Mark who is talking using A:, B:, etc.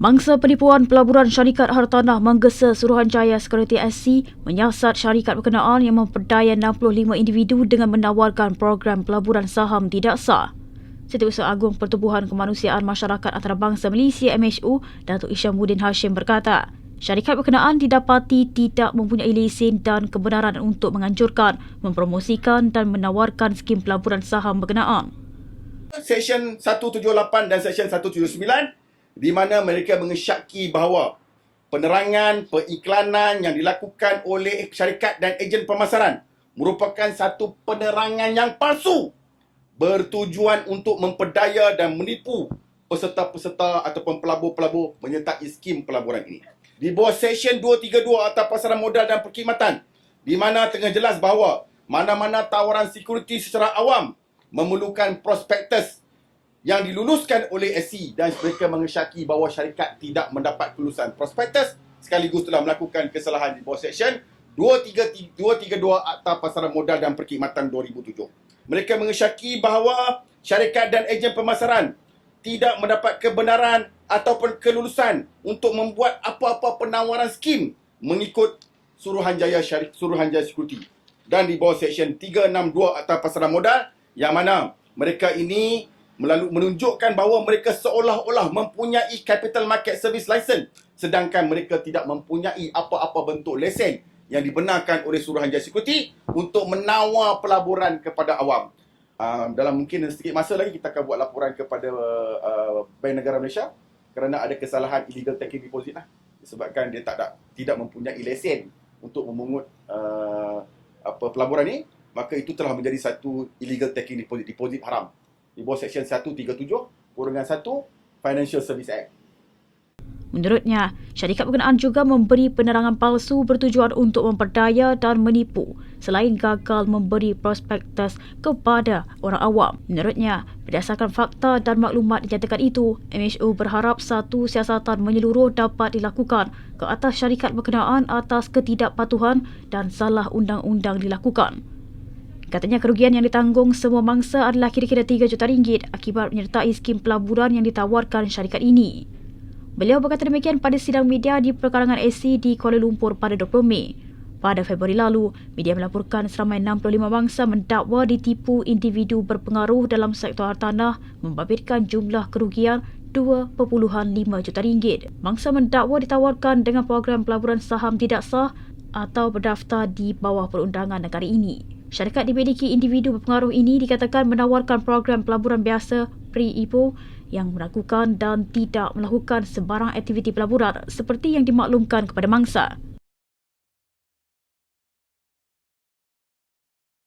A: Mangsa penipuan pelaburan syarikat hartanah menggesa Suruhanjaya Security SC menyiasat syarikat berkenaan yang memperdaya 65 individu dengan menawarkan program pelaburan saham tidak sah. Setiausaha Agung Pertubuhan Kemanusiaan Masyarakat Antarabangsa Malaysia MHU, Datuk Isyamuddin Hashim berkata, syarikat berkenaan didapati tidak mempunyai lesen dan kebenaran untuk menganjurkan, mempromosikan dan menawarkan skim pelaburan saham berkenaan.
B: Seksyen 178 dan Seksyen 179 di mana mereka mengesyaki bahawa penerangan periklanan yang dilakukan oleh syarikat dan ejen pemasaran merupakan satu penerangan yang palsu bertujuan untuk memperdaya dan menipu peserta-peserta ataupun pelabur-pelabur menyertai skim pelaburan ini. Di bawah Seksyen 232 Atas Pasaran Modal dan Perkhidmatan di mana tengah jelas bahawa mana-mana tawaran security secara awam memerlukan prospektus yang diluluskan oleh SC dan mereka mengesyaki bahawa syarikat tidak mendapat kelulusan prospektus sekaligus telah melakukan kesalahan di bawah Seksyen 232 Akta Pasaran Modal dan Perkhidmatan 2007. Mereka mengesyaki bahawa syarikat dan ejen pemasaran tidak mendapat kebenaran ataupun kelulusan untuk membuat apa-apa penawaran skim mengikut Suruhanjaya Syarik Suruhanjaya Security dan di bawah Seksyen 362 Akta Pasaran Modal yang mana mereka ini melalui menunjukkan bahawa mereka seolah-olah mempunyai capital market service license sedangkan mereka tidak mempunyai apa-apa bentuk lesen yang dibenarkan oleh Suruhanjaya Security untuk menawar pelaburan kepada awam. Uh, dalam mungkin sedikit masa lagi kita akan buat laporan kepada uh, Bank Negara Malaysia kerana ada kesalahan illegal taking deposit lah. Disebabkan dia tak ada, tidak mempunyai lesen untuk memungut uh, apa pelaburan ni, maka itu telah menjadi satu illegal taking deposit, deposit haram di bawah Seksyen 137 Kurangan 1 Financial Service Act.
A: Menurutnya, syarikat berkenaan juga memberi penerangan palsu bertujuan untuk memperdaya dan menipu selain gagal memberi prospektus kepada orang awam. Menurutnya, berdasarkan fakta dan maklumat dinyatakan itu, MHU berharap satu siasatan menyeluruh dapat dilakukan ke atas syarikat berkenaan atas ketidakpatuhan dan salah undang-undang dilakukan. Katanya kerugian yang ditanggung semua mangsa adalah kira-kira 3 juta ringgit akibat menyertai skim pelaburan yang ditawarkan syarikat ini. Beliau berkata demikian pada sidang media di perkarangan SC di Kuala Lumpur pada 20 Mei. Pada Februari lalu, media melaporkan seramai 65 mangsa mendakwa ditipu individu berpengaruh dalam sektor hartanah membabitkan jumlah kerugian 2.5 juta ringgit. Mangsa mendakwa ditawarkan dengan program pelaburan saham tidak sah atau berdaftar di bawah perundangan negara ini. Syarikat dimiliki individu berpengaruh ini dikatakan menawarkan program pelaburan biasa pre-IPO yang melakukan dan tidak melakukan sebarang aktiviti pelaburan seperti yang dimaklumkan kepada mangsa.